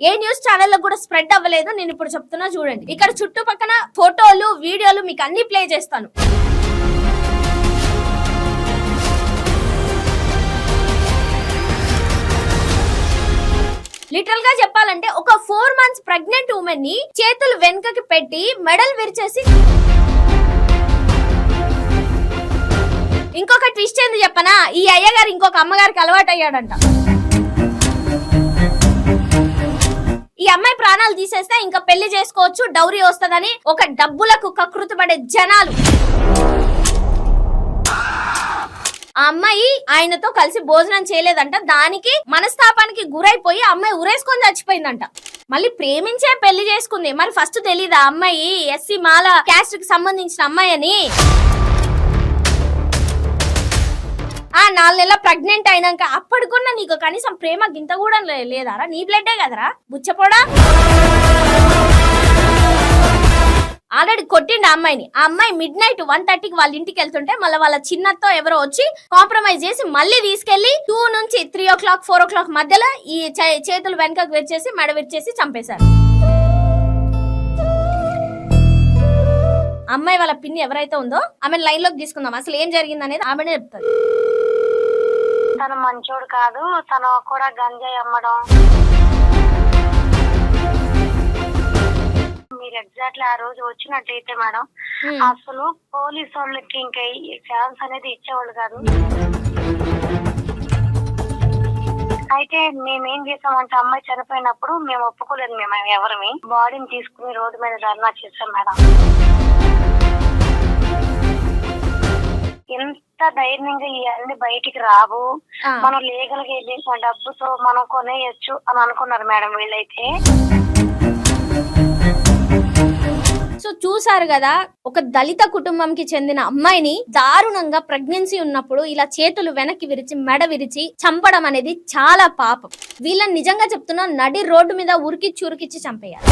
ఏ news ఛానల్లో కూడా spread అవ్వలేదు. నేను ఇప్పుడు చెప్తున్నా చూడండి. ఇక్కడ చుట్టుపక్కల ఫోటోలు వీడియోలు మీకు అన్ని ప్లే చేస్తాను. లిటరల్గా చెప్పాలంటే ఒక ఫోర్ మంత్స్ ప్రెగ్నెంట్ ఉమెన్ని చేతులు వెనుకకి పెట్టి మెడల్ విరిచేసి ఇంకొక ట్విస్ట్ ఏంది చెప్పనా? ఈ అయ్యగారు ఇంకొక అమ్మగారికి అలవాటు అయ్యాడంట ఈ అమ్మాయి ప్రాణాలు తీసేస్తే ఇంకా పెళ్ళి చేసుకోవచ్చు డౌరీ వస్తదని ఒక డబ్బులకు కకృతపడే జనాలు. ఆ అమ్మాయి ఆయనతో కలిసి భోజనం చేయలేదంట. దానికి మనస్తాపానికి గురైపోయి ఆ అమ్మాయి ఉరేసుకొని చచ్చిపోయిందంట. మళ్ళీ ప్రేమించే పెళ్ళి చేసుకుంది. మరి ఫస్ట్ తెలీదా ఆ అమ్మాయి ఎస్సీ మాల క్యాస్ట్కి సంబంధించిన అమ్మాయి అని? ఆ నాలుగు నెలల ప్రెగ్నెంట్ అయినాక అప్పటికున్నా నీకు కనీసం ప్రేమ గింత కూడా లేదారా? నీ బ్లడ్డే కదరా? బుచ్చపోడా? ఆల్రెడీ కొట్టిండు ఆ అమ్మాయిని. ఆ అమ్మాయి మిడ్ నైట్ వన్ థర్టీకి వాళ్ళ ఇంటికి వెళ్తుంటే మళ్ళీ వాళ్ళ చిన్నతో ఎవరో వచ్చి కాంప్రమైజ్ చేసి మళ్ళీ తీసుకెళ్ళి టూ నుంచి three o'clock four o'clock మధ్యలో ఈ చే- చేతులు వెనకకు విరిచేసి మెడ విరిచేసి చంపేశారు. అమ్మాయి వాళ్ళ పిన్ని ఎవరైతే ఉందో ఆమె లైన్లోకి తీసుకుందాం. అసలు ఏం జరిగింది అనేది ఆమెనే చెప్తారు తను మంచోడు కాదు తను కూడా గంజాయి అమ్మడం. మీరు ఎగ్జాక్ట్లీ ఆ రోజు వచ్చినట్టయితే మేడం. అసలు పోలీస్ వాళ్ళకి ఇంకా ఈ ఛాన్స్ అనేది ఇచ్చేవాళ్ళు కాదు. అయితే మేమేం చేసామంటే అమ్మాయి చనిపోయినప్పుడు మేము ఒప్పుకోలేదు మేము ఎవరిమి బాడీని తీసుకుని రోడ్డు మీద ధర్నా చేసాం మేడం. ఎంత ధైర్యంగా ఇవన్నీ బయటికి రావు. మనం లీగల్గా వెళ్ళి ఆ డబ్బుతో మనం కొనేయచ్చు అని అనుకున్నారు మేడం వీళ్ళైతే. సో చూసారు కదా ఒక దళిత కుటుంబంకి చెందిన అమ్మాయిని దారుణంగా ప్రెగ్నెన్సీ ఉన్నప్పుడు ఇలా చేతులు వెనక్కి విరిచి మెడ విరిచి చంపడం అనేది చాలా పాపం. వీళ్ళని నిజంగా చెప్తున్నా నడి రోడ్డు మీద ఉరికిచ్చి ఉరికిచ్చి చంపేయాలి.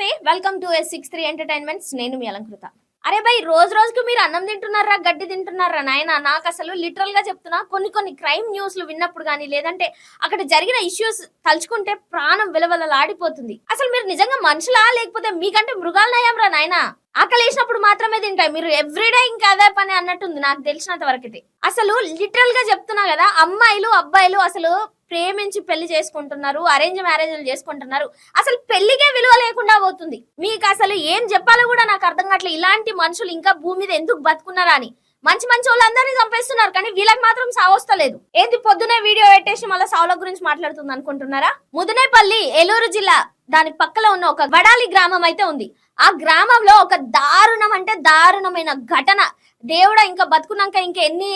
నమస్తే welcome to S six three entertainments నేను మీ అలంకృత. అరే భయ్ రోజు రోజుకు మీరు అన్నం తింటున్నారా గడ్డి తింటున్నారా నాయన? నాకు అసలు లిటరల్గా చెప్తున్నా కొన్ని కొన్ని క్రైమ్ న్యూస్లు విన్నప్పుడు కానీ లేదంటే అక్కడ జరిగిన ఇష్యూస్ తలుచుకుంటే ప్రాణం విలవలలాడిపోతుంది. అసలు మీరు నిజంగా మనుషులా లేకపోతే మీకంటే మృగాలు రా నాయన? ఆకలేసినప్పుడు మాత్రమే తింటాయి. మీరు ఎవ్రీడే ఇంకా అదే పని అన్నట్టుంది నాకు తెలిసినంత వరకైతే. అసలు లిటరల్గా చెప్తున్నా కదా అమ్మాయిలు అబ్బాయిలు అసలు ప్రేమించి పెళ్ళి చేసుకుంటున్నారు అరేంజ్ మ్యారేజ్లు చేసుకుంటున్నారు. అసలు పెళ్ళికే విలువ లేకుండా పోతుంది. మీకు అసలు ఏం చెప్పాలో కూడా నాకు అర్థం కావట్లేదు. ఇలాంటి మనుషులు ఇంకా భూమి మీద ఎందుకు బతుకున్నారా అని. మంచి మంచి వాళ్ళందరినీ చంపేస్తున్నారు కానీ వీళ్ళకి మాత్రం సావస్తలేదు ఏంది పొద్దునే వీడియో పెట్టేసి మళ్ళీ సావుల గురించి మాట్లాడుతుంది అనుకుంటున్నారా? ముదునేపల్లి ఏలూరు జిల్లా దాని పక్కలో ఉన్న ఒక వడాలి గ్రామం అయితే ఉంది. ఆ గ్రామంలో ఒక దారుణం అంటే దారుణమైన ఘటన. దేవుడా ఇంకా బతుకున్నాక ఇంకా ఎన్ని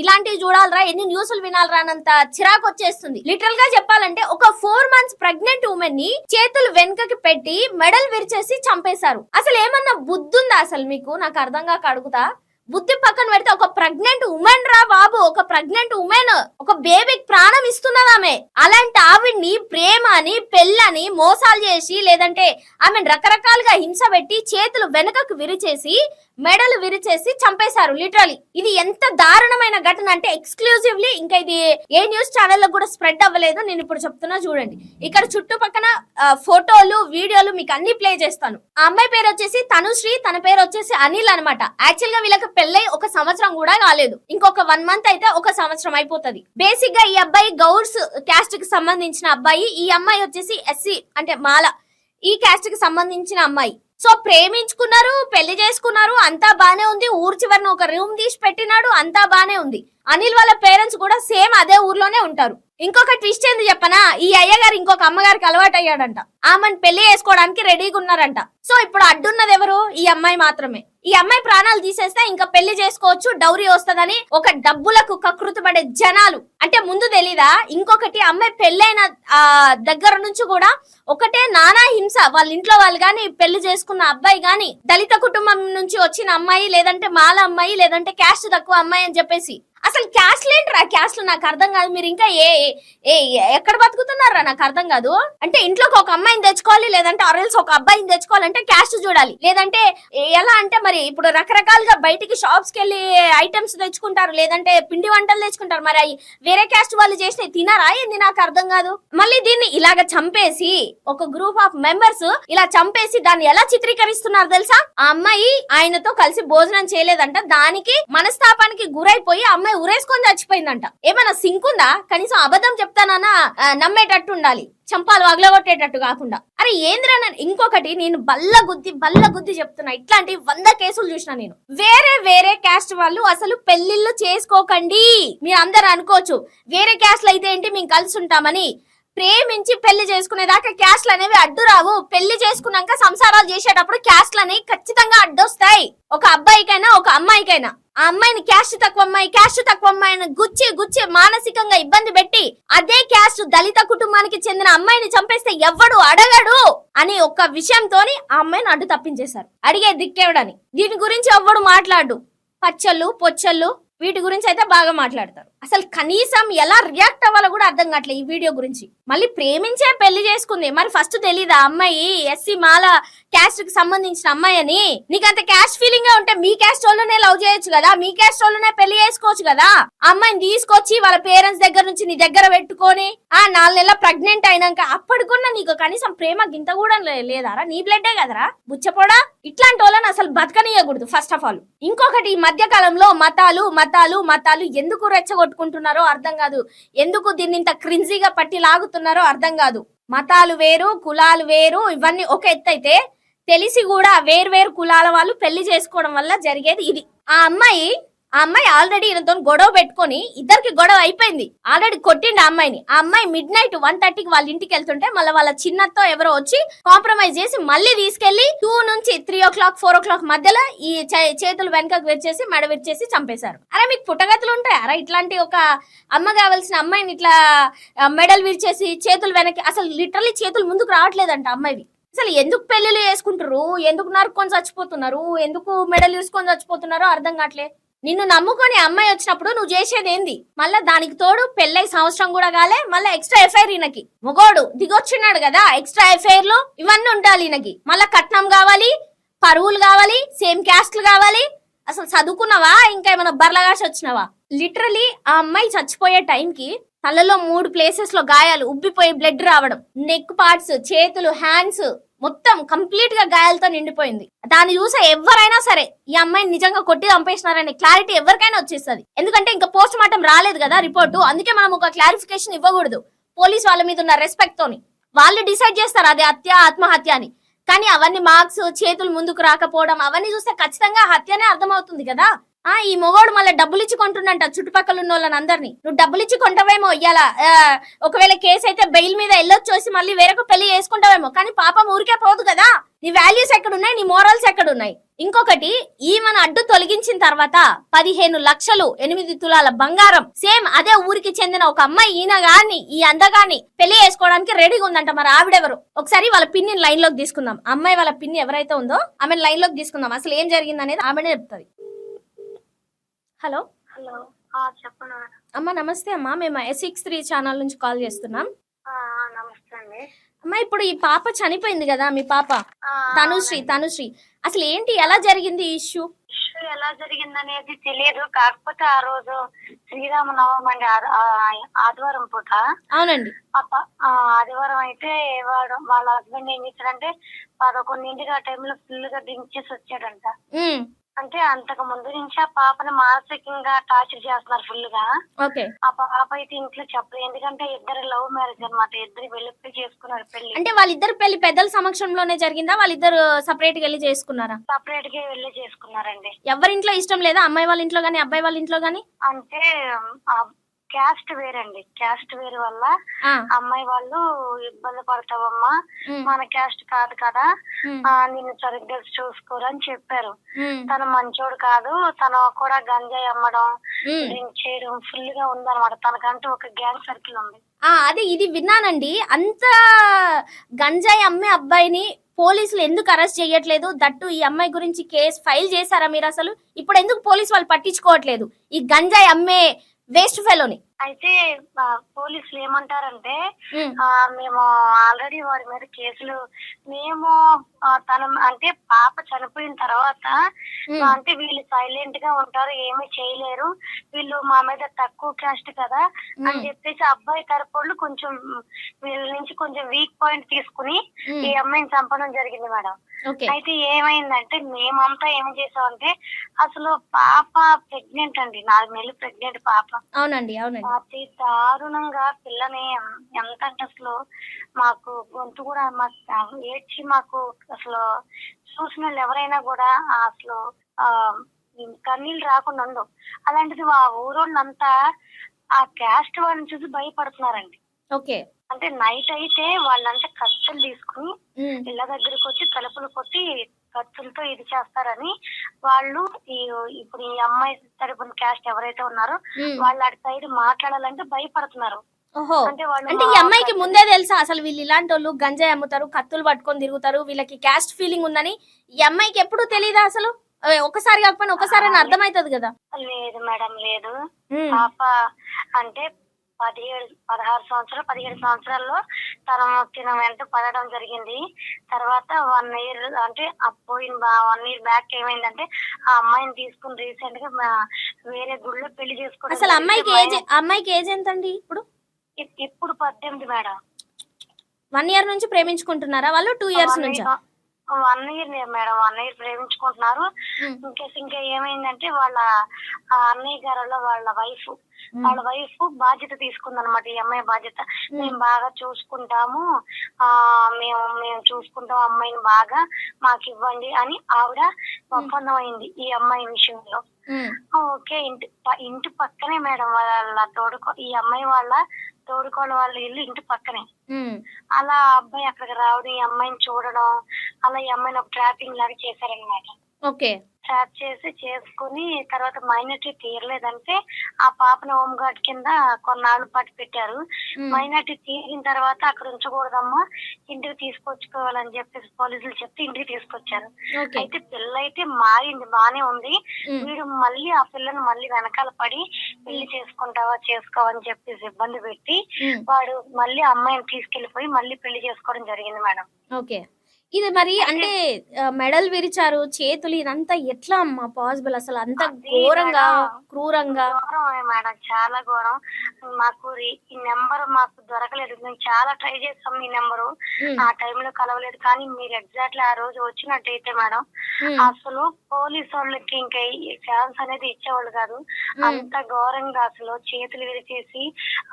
ఇలాంటివి చూడాలరా ఎన్ని న్యూస్లు వినాలరా అనంత చిరాకు వచ్చేస్తుంది లిటరల్గా చెప్పాలంటే ఒక ఫోర్ మంత్స్ ప్రెగ్నెంట్ ఉమెన్ని చేతులు వెనుకకి పెట్టి మెడల్ విరిచేసి చంపేశారు. అసలు ఏమన్నా బుద్ధి ఉందా అసలు మీకు? నాకు అర్థం కాక అడుగుతా. బుద్ధి పక్కన పెడితే ఒక ప్రెగ్నెంట్ ఉమెన్ రా బాబు. ఒక ప్రెగ్నెంట్ ఉమెన్ ఒక బేబీకి ప్రాణం ఇస్తున్నది ఆమె. అలాంటి ఆవిడ్ని ప్రేమ అని పెళ్ళని మోసాలు చేసి లేదంటే ఆమెను రకరకాలుగా హింస పెట్టి చేతులు వెనుకకు విరిచేసి మెడలు విరిచేసి చంపేశారు లిటరలీ ఇది ఎంత దారుణమైన ఘటన అంటే ఎక్స్క్లూజివ్లీ ఇంకా ఇది ఏ న్యూస్ ఛానల్లో కూడా స్ప్రెడ్ అవ్వలేదు. నేను ఇప్పుడు చెప్తున్నా చూడండి. ఇక్కడ చుట్టుపక్కన ఫోటోలు వీడియోలు మీకు అన్ని ప్లే చేస్తాను. ఆ అమ్మాయి పేరు వచ్చేసి తనుశ్రీ తన పేరు వచ్చేసి అనిల్ అనమాట యాక్చువల్గా వీళ్ళకి పెళ్ళై ఒక సంవత్సరం కూడా కాలేదు. ఇంకొక వన్ మంత్ అయితే ఒక సంవత్సరం అయిపోతుంది. బేసిక్గా ఈ అబ్బాయి గౌడ్స్ క్యాస్ట్కి సంబంధించిన అబ్బాయి ఈ అమ్మాయి వచ్చేసి ఎస్సీ అంటే మాల. ఈ క్యాస్ట్కి సంబంధించిన అమ్మాయి. సో ప్రేమించుకున్నారు పెళ్ళి చేసుకున్నారు అంతా బానే ఉంది. ఊరు చివరిన ఒక రూమ్ తీసి పెట్టినాడు అంతా బానే ఉంది. అనిల్ వాళ్ళ పేరెంట్స్ కూడా సేమ్ అదే ఊర్లోనే ఉంటారు. ఇంకొక ట్విస్ట్ ఏంది చెప్పనా? ఈ అయ్యగారు ఇంకొక అమ్మగారికి అలవాటు అయ్యాడంట. ఆమెను పెళ్ళి చేసుకోవడానికి రెడీగా ఉన్నారంట. సో ఇప్పుడు అడ్డున్నది ఎవరు? ఈ అమ్మాయి మాత్రమే. ఈ అమ్మాయి ప్రాణాలు తీసేస్తే ఇంకా పెళ్ళి చేసుకోవచ్చు డౌరీ వస్తదని ఒక డబ్బులకు కకృతపడే జనాలు. అంటే ముందు తెలీదా? ఇంకొకటి అమ్మాయి పెళ్ళైన ఆ దగ్గర నుంచి కూడా ఒకటే నానా హింస. వాళ్ళ ఇంట్లో వాళ్ళు గాని పెళ్ళి చేసుకున్న అబ్బాయి గాని దళిత కుటుంబం నుంచి వచ్చిన అమ్మాయి లేదంటే మాల అమ్మాయి లేదంటే క్యాస్ట్ తక్కువ అమ్మాయి అని చెప్పేసి. అసలు క్యాస్ట్ లేంట్రా క్యాస్ట్ నాకు అర్థం కాదు. మీరు ఇంకా ఏ ఏ ఏ- ఎక్కడ బతుకుతున్నారా? నాకు అర్థం కాదు. అంటే ఇంట్లోకి ఒక అమ్మాయిని తెచ్చుకోవాలి లేదంటే ఆరెల్స్ ఒక అబ్బాయిని తెచ్చుకోవాలంటే క్యాస్ట్ చూడాలి. లేదంటే ఎలా అంటే మరి ఇప్పుడు రకరకాలుగా బయటికి షాప్స్కి వెళ్ళి ఐటమ్స్ తెచ్చుకుంటారు లేదంటే పిండి వంటలు తెచ్చుకుంటారు. మరి అవి వేరే క్యాస్ట్ వాళ్ళు చేసిన తినారా? ఏంది? నాకు అర్థం కాదు. మళ్ళీ దీన్ని ఇలాగ చంపేసి ఒక గ్రూప్ ఆఫ్ మెంబర్స్ ఇలా చంపేసి దాన్ని ఎలా చిత్రీకరిస్తున్నారు తెలుసా? ఆ అమ్మాయి ఆయనతో కలిసి భోజనం చేయలేదంట. దానికి మనస్తాపానికి గురైపోయి అమ్మాయి ఉరేసుకొని చచ్చిపోయిందంట. ఏమైనా సింక్ ఉందా? కనీసం అబద్ధం చెప్తానన్నా నమ్మేటట్టు ఉండాలి. చంపాలు వగలగొట్టేటట్టు కాకుండా. అరే ఏంద్రా ఇంకొకటి నేను బల్ల గుద్ది బల్ల గుద్ది చెప్తున్నా. ఇట్లాంటి వంద కేసులు చూసిన నేను. వేరే వేరే క్యాస్ట్ వాళ్ళు అసలు పెళ్ళిళ్ళు చేసుకోకండి. మీరు అందరు అనుకోవచ్చు. వేరే క్యాస్ట్లు అయితే ఏంటి? మేము కలిసి ఉంటామని. ప్రేమించి పెళ్ళి చేసుకునేదాకా క్యాస్ట్లు అనేవి అడ్డు రావు. పెళ్ళి చేసుకున్నాక సంసారాలు చేసేటప్పుడు క్యాస్ట్లు అనేవి ఖచ్చితంగా అడ్డొస్తాయి. ఒక అబ్బాయికైనా ఒక అమ్మాయికైనా. ఆ అమ్మాయిని క్యాస్ట్ తక్కువ అమ్మాయి క్యాస్ట్ తక్కువ అమ్మాయిని గుచ్చి గుచ్చి మానసికంగా ఇబ్బంది పెట్టి అదే క్యాస్ట్ దళిత కుటుంబానికి చెందిన అమ్మాయిని చంపేస్తే ఎవ్వడు అడగడు అని ఒక విషయంతోని ఆ అమ్మాయిని అడ్డు తప్పించేశారు. అడిగే దిక్కేవడని దీని గురించి ఎవ్వడు మాట్లాడు. పచ్చళ్ళు పొచ్చళ్ళు వీటి గురించి అయితే బాగా మాట్లాడతారు. అసలు కనీసం ఎలా రియాక్ట్ అవ్వాలో కూడా అర్థం కావట్లేదు ఈ వీడియో గురించి. మళ్ళీ ప్రేమించే పెళ్ళి చేసుకుంది. మరి ఫస్ట్ తెలీదా అమ్మాయి ఎస్సీ మాల క్యాస్ట్కి సంబంధించిన అమ్మాయి అని? నీకంత క్యాస్ట్ ఫీలింగ్గా ఉంటే మీ క్యాస్ట్ వాళ్ళనే లవ్ చేయొచ్చు కదా? మీ క్యాస్ట్ వాళ్ళనే పెళ్ళి చేసుకోవచ్చు కదా? అమ్మాయిని తీసుకొచ్చి వాళ్ళ పేరెంట్స్ దగ్గర నుంచి నీ దగ్గర పెట్టుకొని ఆ నాలుగు నెలల ప్రెగ్నెంట్ అయినాక అప్పటికున్నా నీకు కనీసం ప్రేమ గింత కూడా లేదారా? నీ బ్లడ్డే కదరా? బుచ్చపోడా ఇట్లాంటి వాళ్ళని అసలు బతకనీయకూడదు ఫస్ట్ ఆఫ్ ఆల్ ఇంకొకటి ఈ మధ్య కాలంలో మతాలు మతాలు మతాలు ఎందుకు రెచ్చగొట్టుకుంటున్నారో అర్థం కాదు. ఎందుకు దీన్ని ఇంత క్రింజీగా పట్టి లాగుతున్నారు? అర్థం కాదు. మతాలు వేరు కులాలు వేరు ఇవన్నీ ఒక ఎత్తు అయితే తెలిసి కూడా వేరు వేరు కులాల వాళ్ళు పెళ్ళి చేసుకోవడం వల్ల జరిగేది ఇది. ఆ అమ్మాయి ఆ అమ్మాయి ఆల్రెడీ ఈయనతో గొడవ పెట్టుకొని ఇద్దరికి గొడవ అయిపోయింది. ఆల్రెడీ కొట్టిండు ఆ అమ్మాయిని. ఆ అమ్మాయి మిడ్ నైట్ వన్ థర్టీకి వాళ్ళ ఇంటికి వెళ్తుంటే మళ్ళీ వాళ్ళ చిన్నతో ఎవరో వచ్చి కాంప్రమైజ్ చేసి మళ్ళీ తీసుకెళ్ళి టూ నుంచి three o'clock four o'clock మధ్యలో ఈ చే- చేతులు వెనకకు విరిచేసి మెడ విరిచేసి చంపేశారు. అరే మీకు పుట్టగతులు ఉంటాయి? అరే ఇట్లాంటి ఒక అమ్మ కావాల్సిన అమ్మాయిని ఇట్లా మెడల్ విరిచేసి చేతులు వెనక్కి అసలు లిటరలీ చేతులు ముందుకు రావట్లేదంట అమ్మాయివి. అసలు ఎందుకు పెళ్ళిలు చేసుకుంటారు ఎందుకు నరుక్కొని చచ్చిపోతున్నారు? ఎందుకు మెడల్ చూసుకొని చచ్చిపోతున్నారో అర్థం కావట్లే. నిన్ను నమ్ముకొని అమ్మాయి వచ్చినప్పుడు నువ్వు చేసేది ఏంది? మళ్ళా దానికి తోడు పెళ్ళై సంవత్సరం కూడా కాలే మళ్ళీ ఎక్స్ట్రా ఎఫ్ఐఆర్ ఈయనకి. మొగోడు దిగొచ్చున్నాడు కదా ఎక్స్ట్రా ఎఫ్ఐఆర్లు ఇవన్నీ ఉండాలి ఈయనకి. మళ్ళా కట్నం కావాలి పరువులు కావాలి సేమ్ క్యాస్ట్లు కావాలి. అసలు చదువుకున్నావా? ఇంకా ఏమైనా బర్లగాసి వచ్చినావా? లిటరలీ ఆ అమ్మాయి చచ్చిపోయే టైంకి తలలో మూడు ప్లేసెస్లో గాయాలు ఉబ్బిపోయి బ్లడ్ రావడం. నెక్ పార్ట్స్ చేతులు హ్యాండ్స్ మొత్తం కంప్లీట్గా గాయాలతో నిండిపోయింది. దాన్ని చూసే ఎవరైనా సరే ఈ అమ్మాయిని నిజంగా కొట్టి చంపేసినారనే క్లారిటీ ఎవరికైనా వచ్చేస్తుంది. ఎందుకంటే ఇంకా పోస్ట్ మార్టం రాలేదు కదా రిపోర్టు అందుకే మనం ఒక క్లారిఫికేషన్ ఇవ్వకూడదు. పోలీస్ వాళ్ళ మీద ఉన్న రెస్పెక్ట్ తోని. వాళ్ళు డిసైడ్ చేస్తారు అది హత్య ఆత్మహత్య అని. కానీ అవన్నీ మార్క్స్ చేతులు ముందుకు రాకపోవడం అవన్నీ చూస్తే ఖచ్చితంగా హత్యనే అర్థమవుతుంది కదా. ఆ ఈ మొగోడు మళ్ళీ డబ్బులు ఇచ్చి కొంటున్నంట చుట్టుపక్కల ఉన్న వాళ్ళని అందరినీ. నువ్వు డబ్బులు ఇచ్చి కొంటావేమో ఇయ్యాల. ఒకవేళ కేసు అయితే బెయిల్ మీద వెళ్ళొచ్చేసి మళ్ళీ వేరొక పెళ్ళి చేసుకుంటావేమో. కానీ పాపం ఊరికే పోదు కదా. నీ వాల్యూస్ ఎక్కడున్నాయి? నీ మోరల్స్ ఎక్కడున్నాయి? ఇంకొకటి ఈమెను అడ్డు తొలగించిన తర్వాత పదిహేను లక్షలు ఎనిమిది తులాల బంగారం. సేమ్ అదే ఊరికి చెందిన ఒక అమ్మాయి ఈయన గాని ఈ అందగాని పెళ్ళి చేసుకోవడానికి రెడీగా ఉందంట మరి ఆవిడెవరు? ఒకసారి వాళ్ళ పిన్ని లైన్లోకి తీసుకుందాం. అమ్మాయి వాళ్ళ పిన్ని ఎవరైతే ఉందో ఆమె లైన్లోకి తీసుకుందాం. అసలు ఏం జరిగింది అనేది ఆమెనే చెప్తుంది. హలో. హలో. చెప్పండి అమ్మ నమస్తే అమ్మా. మేము సిక్స్ త్రీ ఛానల్ నుంచి కాల్ చేస్తున్నాం. ఆ, నమస్తే అండి. అమ్మా ఇప్పుడు ఈ పాప చనిపోయింది కదా మీ పాప. తనుశ్రీ తనుశ్రీ. అసలు ఏంటి ఎలా జరిగింది ఈ ఇష్యూ ఇష్యూ ఎలా జరిగిందనేది తెలియదు. కాకపోతే ఆ రోజు ఆ- ఆ- ఆదివారం పూట. అవునండి. ఆదివారం అయితే వాడు వాళ్ళ హస్బెండ్ ఏం చేశాడంటే పదకొండింటికి ఆ టైంలో ఫుల్గా దించేసి వచ్చాడంట. ఉమ్, అంటే అంతకు ముందు నుంచి ఆ పాపని మానసికంగా టార్చర్ చేస్తున్నారు ఫుల్గా ఓకే. ఆ పాప అయితే ఇంట్లో చెప్పదు. ఎందుకంటే ఇద్దరు లవ్ మ్యారేజ్ అన్నమాట. ఇద్దరు వెళ్ళి చేసుకున్నారు పెళ్ళి. అంటే వాళ్ళిద్దరు పెళ్ళి పెద్దల సమక్షంలోనే జరిగిందా? వాళ్ళిద్దరు సపరేట్గా వెళ్ళి చేసుకున్నారా? సపరేట్గా వెళ్ళి చేసుకున్నారండి. ఎవరింట్లో ఇష్టం లేదా? అమ్మాయి వాళ్ళ ఇంట్లో గానీ అబ్బాయి వాళ్ళ ఇంట్లో గానీ? అంటే క్యాస్ట్ వేరండి. క్యాస్ట్ వేరు వల్ల అమ్మాయి వాళ్ళు ఇబ్బంది పడతావమ్మా. మన క్యాస్ట్ కాదు కదా. నిన్ను సరిగ్గా చూసుకోరు అని చెప్పారు. తను మంచోడు కాదు. తను కూడా గంజాయి అమ్మడం. డ్రింక్ చేయడం ఫుల్గా ఉందన్నమాట. తనకంటూ ఒక గ్యాంగ్ సర్కిల్ ఉంది. ఆ అదే ఇది విన్నానండి. అంత గంజాయి అమ్మే అబ్బాయిని పోలీసులు ఎందుకు అరెస్ట్ చేయట్లేదు? దట్టు ఈ అమ్మాయి గురించి కేసు ఫైల్ చేశారా మీరు అసలు? ఇప్పుడు ఎందుకు పోలీసు వాళ్ళు పట్టించుకోవట్లేదు? ఈ గంజాయి అమ్మే వేస్ట్ ఫెలోని. అయితే పోలీసులు ఏమంటారంటే మేము ఆల్రెడీ వారి మీద కేసులు మేము తన అంటే పాప చనిపోయిన తర్వాత అంటే వీళ్ళు సైలెంట్గా ఉంటారు ఏమీ చేయలేరు వీళ్ళు మా మీద తక్కువ కాస్ట్ కదా అని చెప్పేసి అబ్బాయి తరపుళ్ళు కొంచెం వీళ్ళ నుంచి కొంచెం వీక్ పాయింట్ తీసుకుని ఈ అమ్మాయిని చంపడం జరిగింది మేడం. అయితే ఏమైందంటే మేమంతా ఏం చేసామంటే అసలు పాప ప్రెగ్నెంట్ అండి నాలుగు నెలలు ప్రెగ్నెంట్ పాప. అవునండి అవునండి. అతి దారుణంగా పిల్లని ఎంత అంటే అసలు మాకు గొంతు కూడా మాకు ఏడ్చి మాకు అసలు చూసిన వాళ్ళు ఎవరైనా కూడా అసలు ఆ కన్నీళ్ళు రాకుండా ఉండవు అలాంటిది ఆ ఊరోళ్ళంతా ఆ క్యాస్ట్ వాళ్ళని చూసి భయపడుతున్నారండి. ఓకే. అంటే నైట్ అయితే వాళ్ళంతా కత్తులు తీసుకుని ఇళ్ళ దగ్గరికి వచ్చి తలుపులు కొట్టి కత్తులతో ఇది చేస్తారని వాళ్ళు ఈ ఇప్పుడు ఈ అమ్మాయి తరపున క్యాస్ట్ ఎవరైతే ఉన్నారో. వాళ్ళు అటు సైడ్ మాట్లాడాలంటే భయపడుతున్నారు. అంటే ఈ అమ్మాయికి ముందే తెలుసా? అసలు వీళ్ళు ఇలాంటి వాళ్ళు గంజాయి అమ్ముతారు కత్తులు పట్టుకొని తిరుగుతారు వీళ్ళకి క్యాస్ట్ ఫీలింగ్ ఉందని. ఈ అమ్మాయికి ఎప్పుడు తెలియదా అసలు? ఒకసారి కాకపోయినా ఒకసారి అని అర్థమవుతుంది కదా. లేదు మేడం లేదు. పాప అంటే పదిహేడు పదహారు సంవత్సరాలు పదిహేడు సంవత్సరాల్లో తన తిన వెంట పడడం జరిగింది. తర్వాత వన్ ఇయర్ అంటే పోయిన వన్ ఇయర్ బ్యాక్ ఏమైందంటే ఆ అమ్మాయిని తీసుకుని రీసెంట్గా వేరే గుళ్ళో పెళ్ళి చేసుకోవడం అసలు అమ్మాయికి ఏజ్. అమ్మాయికి ఏజ్ ఎంత అండి ఇప్పుడు? ఇప్- ఇప్పుడు పద్దెనిమిది మేడం. వన్ ఇయర్ నుంచి ప్రేమించుకుంటున్నారా వాళ్ళు? టూ ఇయర్స్ నుంచి? One year madam one year ప్రేమించుకుంటున్నారు. ఇంకా ఇంకా ఏమైందంటే వాళ్ళ ఆ అన్నయ్య గారిలో వాళ్ళ వైఫ్ వాళ్ళ వైఫ్ బాధ్యత తీసుకుందన్నమాట ఈ అమ్మాయి బాధ్యత. మేము. బాగా చూసుకుంటాము. ఆ మేము మేము చూసుకుంటాం అమ్మాయిని బాగా మాకు ఇవ్వండి అని ఆవిడ ఒప్పందం అయింది ఈ అమ్మాయి విషయంలో. ఓకే ఇంటి ఇంటి పక్కనే మేడం వాళ్ళ తోడుకో ఈ అమ్మాయి వాళ్ళ తోడుకోళ్ళ వాళ్ళ ఇల్లు ఇంటి పక్కనే. అలా అబ్బాయి అక్కడికి రావడం ఈ అమ్మాయిని చూడడం అలా ఈ అమ్మాయిని ఒక ట్రాపింగ్ లాగా చేశారనమాట ఓకే. ట్రాప్ చేసి చేసుకుని తర్వాత మైనార్టీ తీరలేదంటే ఆ పాపను హోమ్ గార్డ్ కింద కొన్నాళ్ళు పాటు పెట్టారు. మైనార్టీ తీరిన తర్వాత అక్కడ ఉంచకూడదమ్మా ఇంటికి తీసుకొచ్చుకోవాలని చెప్పేసి పోలీసులు చెప్తే ఇంటికి తీసుకొచ్చారు. అయితే పిల్ల అయితే మారింది బానే ఉంది. వీడు మళ్ళీ ఆ పిల్లని మళ్ళీ వెనకాల పడి పెళ్ళి చేసుకుంటావా చేసుకోవని చెప్పేసి ఇబ్బంది పెట్టి వాడు మళ్ళీ అమ్మాయిని తీసుకెళ్ళిపోయి మళ్ళీ పెళ్ళి చేసుకోవడం జరిగింది మేడం. ఓకే. ఇది మరి అంటే ఆ, మెడల్ విరిచారు చేతులు ఇదంతా ఎట్లా అమ్మా పాసిబుల్ అసలు అంత ఘోరంగా. క్రూరంగా. ఘోరమే మేడం చాలా ఘోరం. మాకు ఈ- ఈ నెంబర్ మాకు దొరకలేదు. మేము చాలా ట్రై చేస్తాం మీ నెంబరు. ఉమ్, ఆ టైంలో కలవలేదు. కానీ మీరు ఎగ్జాక్ట్లీ ఆ రోజు వచ్చినట్టయితే మేడం ఉమ్, అసలు పోలీస్ వాళ్ళకి ఇంకా ఛాన్స్ అనేది ఇచ్చేవాళ్ళు కాదు. అంత ఘోరంగా అసలు చేతులు విరిచేసి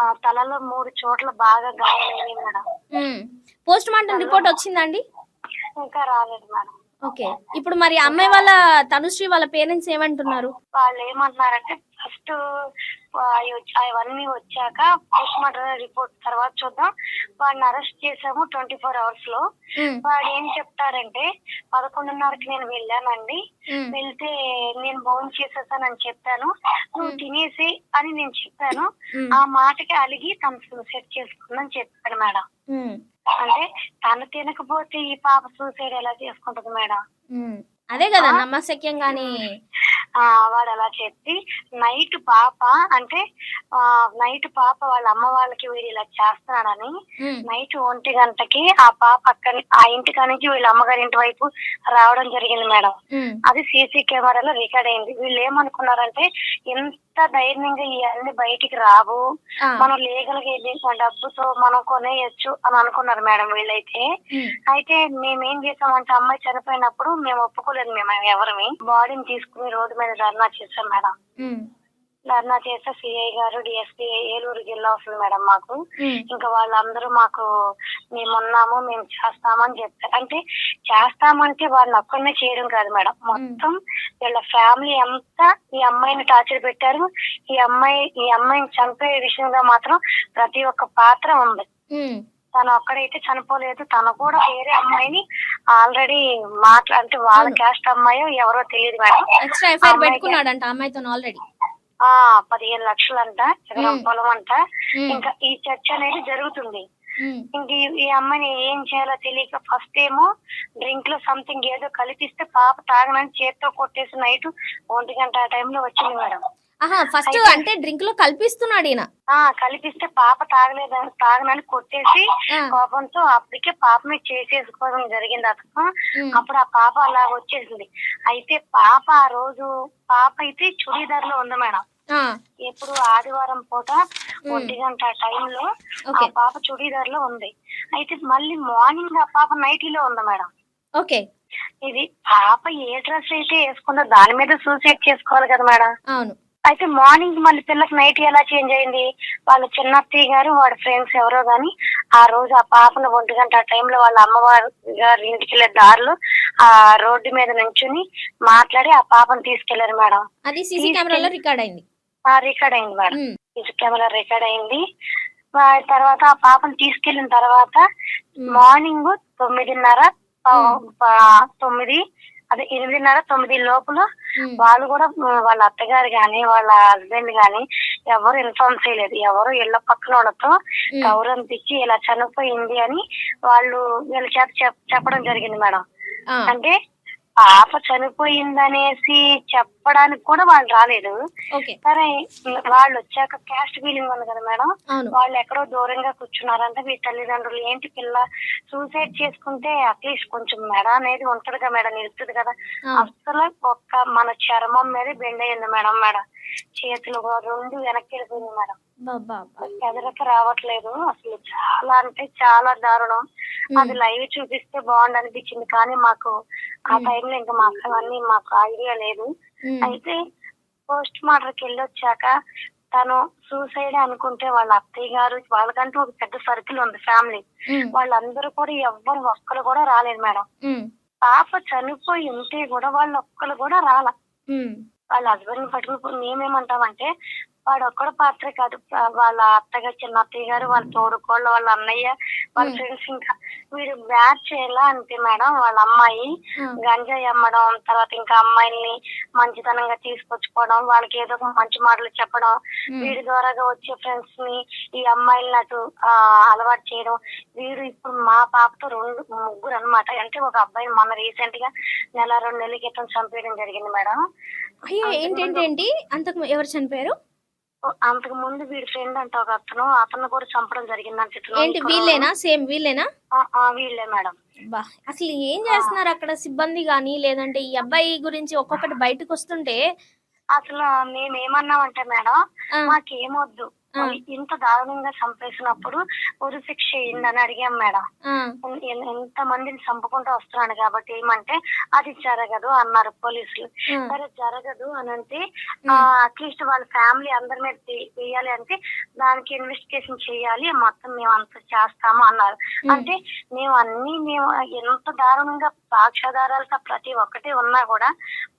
ఆ తలలో మూడు చోట్ల బాగా గాయాలైనాయి మేడం. ఉమ్. పోస్ట్ మార్టం రిపోర్ట్ వచ్చిందండి ఇంకా రాలేదు మేడం. ఓకే. ఇప్పుడు మరి అమ్మాయి వాళ్ళ తనుశ్రీ వాళ్ళ పేరెంట్స్ ఏమంటున్నారు? వాళ్ళు ఏమంటున్నారంటే ఫస్ట్ అవన్నీ వచ్చాక పోస్ట్ మార్టం రిపోర్ట్ తర్వాత చూద్దాం. వాడిని అరెస్ట్ చేసాము ట్వంటీ ఫోర్ అవర్స్లో. వాడు ఏం చెప్తారంటే పదకొండున్నరకి నేను వెళ్ళానండి. వెళ్తే నేను భోజనం చేసేసానని చెప్పాను. నువ్వు తినేసి అని నేను చెప్పాను. ఆ మాటకి అలిగి తను సూసైడ్ చేసుకుందని చెప్పాడు మేడం. అంటే తను తినకపోతే ఈ పాప సూసైడ్ ఎలా చేసుకుంటది మేడం. అదే కదా నమ్మశక్యంగానే ఆ వాడు అలా చెప్పి నైట్ పాప అంటే ఆ నైట్ పాప వాళ్ళ అమ్మ వాళ్ళకి వీడు ఇలా చేస్తున్నాడని నైట్ ఒంటి గంటకి ఆ పాప అక్కడి ఆ ఇంటి నుంచి వీళ్ళ అమ్మగారి ఇంటి వైపు రావడం జరిగింది మేడం. అది సీసీ కెమెరాలో రికార్డ్ అయింది. వీళ్ళు ఏమనుకున్నారంటే ఎంత ధైర్యంగా ఇవన్నీ బయటికి రావు. మనం లీగల్గా డబ్బుతో మనం కొనేయచ్చు అని అనుకున్నారు మేడం వీళ్ళైతే. అయితే మేము చేసామంటే అమ్మాయి చనిపోయినప్పుడు మేము ఒప్పుకోలేదు మేము ఎవరిని. బాడీని తీసుకుని రోడ్డు మీద ధర్నా చేసాం మేడం. ధర్నా చేస్తే సిఐ గారు డిఎస్పీ ఏలూరు జిల్లా వస్తుంది మేడం మాకు. ఇంకా వాళ్ళందరూ మాకు మేము ఉన్నాము మేము చేస్తామని చెప్పారు. అంటే చేస్తామంటే వాళ్ళని ఒక్కడనే చేయడం కాదు మేడం. మొత్తం వీళ్ళ ఫ్యామిలీ అంతా ఈ అమ్మాయిని టార్చర్ పెట్టారు. ఈ అమ్మాయి ఈ అమ్మాయిని చంపే విషయంలో మాత్రం ప్రతి ఒక్క పాత్ర ఉంది. తను ఒక్కడైతే చనిపోలేదు తను కూడా వేరే అమ్మాయిని ఆల్రెడీ మాట్లా అంటే వాళ్ళ క్యాస్ట్ అమ్మాయో ఎవరో తెలియదు మేడం ఎక్స్ట్రా ఎఫ్ఐఆర్ అమ్మాయికి- పెట్టుకున్నాడంట అమ్మాయితో ఆల్రెడీ ఆ పదిహేను లక్షలంట ఎకరం మ్మ్. పొలం అంట. ఇంకా ఈ చర్చ అనేది జరుగుతుంది ఇంక ఈ- ఈ అమ్మాయిని ఏం చేయాలో తెలియక ఫస్ట్ ఏమో డ్రింక్లో సంథింగ్ ఏదో కలిపిస్తే పాప తాగనని చేత్తో కొట్టేసి నైట్ ఒంటి గంట ఆ టైంలో వచ్చింది మేడం ఆహా ఫస్ట్ అంటే డ్రింక్లో కల్పిస్తున్నాడు ఈయన. కలిపిస్తే పాప తాగలేదని తాగనని కొట్టేసి కోపంతో అప్పటికే పాపని చేసేసుకోవడం జరిగింది అతను అప్పుడు ఆ పాప అలా వచ్చేసింది. అయితే పాప ఆ రోజు పాప అయితే చుడీదార్లో ఉంది మేడం. ఎప్పుడు ఆదివారం పూట ఒంటి గంట టైంలో ఆ పాప చుడీదార్లో ఉంది. అయితే మళ్ళీ మార్నింగ్ ఆ పాప నైటీలో ఉంది మేడం. ఓకే. ఇది పాప ఏ డ్రెస్ అయితే వేసుకుందో దాని మీద సూసైడ్ చేసుకోవాలి కదా మేడం. అవును. అయితే మార్నింగ్ మళ్ళీ పిల్లకి నైట్ ఎలా చేంజ్ అయింది? వాళ్ళ చిన్నత్తయ్య గారు వాడి ఫ్రెండ్స్ ఎవరో గాని ఆ రోజు ఆ పాపను ఒంటి గంట ఆ టైంలో వాళ్ళ అమ్మవారి గారి ఇంటికి వెళ్ళే దారిలో ఆ రోడ్డు మీద నుంచుని మాట్లాడి ఆ పాపను తీసుకెళ్ళారు మేడం. అది సీసీ కెమెరాలో రికార్డ్ అయింది. ఆ రికార్డ్ అయింది మేడం. సీసీ కెమెరా రికార్డ్ అయింది. తర్వాత ఆ పాపను తీసుకెళ్ళిన తర్వాత మార్నింగ్ తొమ్మిదిన్నర తొమ్మిది అదే ఎనిమిదిన్నర తొమ్మిది లోపల వాళ్ళు కూడా వాళ్ళ అత్తగారు గాని వాళ్ళ హస్బెండ్ గాని ఎవరు ఇన్ఫార్మ్ చేయలేదు. ఎవరు ఇళ్ళ పక్కన వాళ్ళతో ఉమ్, గౌరవం ఇచ్చి ఇలా చనిపోయింది అని వాళ్ళు వీళ్ళ చేత చెప్- చెప్పడం జరిగింది మేడం. అంటే పాప చనిపోయిందనేసి చెప్పడానికి కూడా వాళ్ళు రాలేదు. సరే వాళ్ళు వచ్చాక క్యాస్ట్ ఫీలింగ్ ఉంది కదా మేడం? వాళ్ళు ఎక్కడో దూరంగా కూర్చున్నారంటే మీ తల్లిదండ్రులు ఏంటి పిల్ల? సూసైడ్ చేసుకుంటే అట్లీస్ట్ కొంచెం మెడ అనేది ఉంటది కదా మేడం నిలుస్తుంది కదా. అసలు ఒక్క మన చర్మం మీద బెండ్ అయింది మేడం మేడం. చేతులు రెండు వెనక్కి వెళ్ళిపోయింది మేడం. బాబా. ఎదరకు రావట్లేదు. అసలు చాలా అంటే చాలా దారుణం. అది లైవ్ చూపిస్తే బాగుండు అనిపించింది కానీ మాకు ఆ. టైంలో ఇంకా మాకు అవన్నీ మాకు ఐడియా లేదు. అయితే పోస్ట్ మార్టంకి వెళ్ళి వచ్చాక తను సూసైడ్ అనుకుంటే వాళ్ళ అత్తయ్య గారు వాళ్ళకంటూ ఒక పెద్ద సర్కిల్ ఉంది ఫ్యామిలీ. వాళ్ళందరూ కూడా ఎవ్వరు ఒక్కరు కూడా రాలేదు మేడం. పాప చనిపోయి ఉంటే కూడా వాళ్ళు ఒక్కరు కూడా రాల. వాళ్ళ హస్బెండ్ పట్టుకుని మేమేమంటామంటే వాడు ఒక్కడ పాత్రే కాదు. వాళ్ళ అత్తగా చిన్న అత్తయ్య గారు వాళ్ళ తోడుకోళ్ళు వాళ్ళ అన్నయ్య వాళ్ళ. ఫ్రెండ్స్ ఇంకా వీడు బ్యాచ్ ఎలా అంటే మేడం. వాళ్ళ అమ్మాయి గంజాయి అమ్మడం తర్వాత ఇంకా అమ్మాయిల్ని మంచితనంగా తీసుకొచ్చుకోవడం వాళ్ళకి ఏదో ఒక మంచి మాటలు చెప్పడం వీడి ద్వారాగా వచ్చే ఫ్రెండ్స్ని ఈ అమ్మాయిల్ని అటు అలవాటు చేయడం. వీడు ఇప్పుడు మా పాపతో రెండు ముగ్గురు అన్నమాట. అంటే ఒక అబ్బాయిని మొన్న రీసెంట్గా నెల రెండు నెలల క్రితం చంపేయడం జరిగింది మేడం. ఏంటేంటి ఏంటి అంతకు ఎవరు చనిపోయారు? అంతకు ముందు వీడి ఫ్రెండ్ అంటే ఒక అతను అతను కూడా చంపడం జరిగిందంటే ఏంటి వీళ్ళేనా? సేమ్ వీళ్ళేనా? వీళ్ళే మేడం. బా అసలు ఏం చేస్తున్నారు అక్కడ సిబ్బంది గాని? లేదంటే ఈ అబ్బాయి గురించి ఒక్కొక్కటి బయటకు వస్తుంటే అసలు మేము ఏమన్నామంటే మేడం మాకేమొద్దు. ఇంత దారుణంగా చంపేసినప్పుడు ఉరి శిక్ష అయిందని అడిగాం మేడం. ఎంత మందిని చంపుకుంటూ వస్తున్నాడు కాబట్టి ఏమంటే అది జరగదు అన్నారు పోలీసులు. సరే జరగదు అని అంటే అట్లీస్ట్ వాళ్ళ ఫ్యామిలీ అందరి మీద తీయాలి అంటే దానికి ఇన్వెస్టిగేషన్ చేయాలి మొత్తం మేము అంత చేస్తాము అన్నారు. అంటే మేము అన్ని మేము ఎంత దారుణంగా సాక్ష్యాధారాలతో ప్రతి ఒక్కటి ఉన్నా కూడా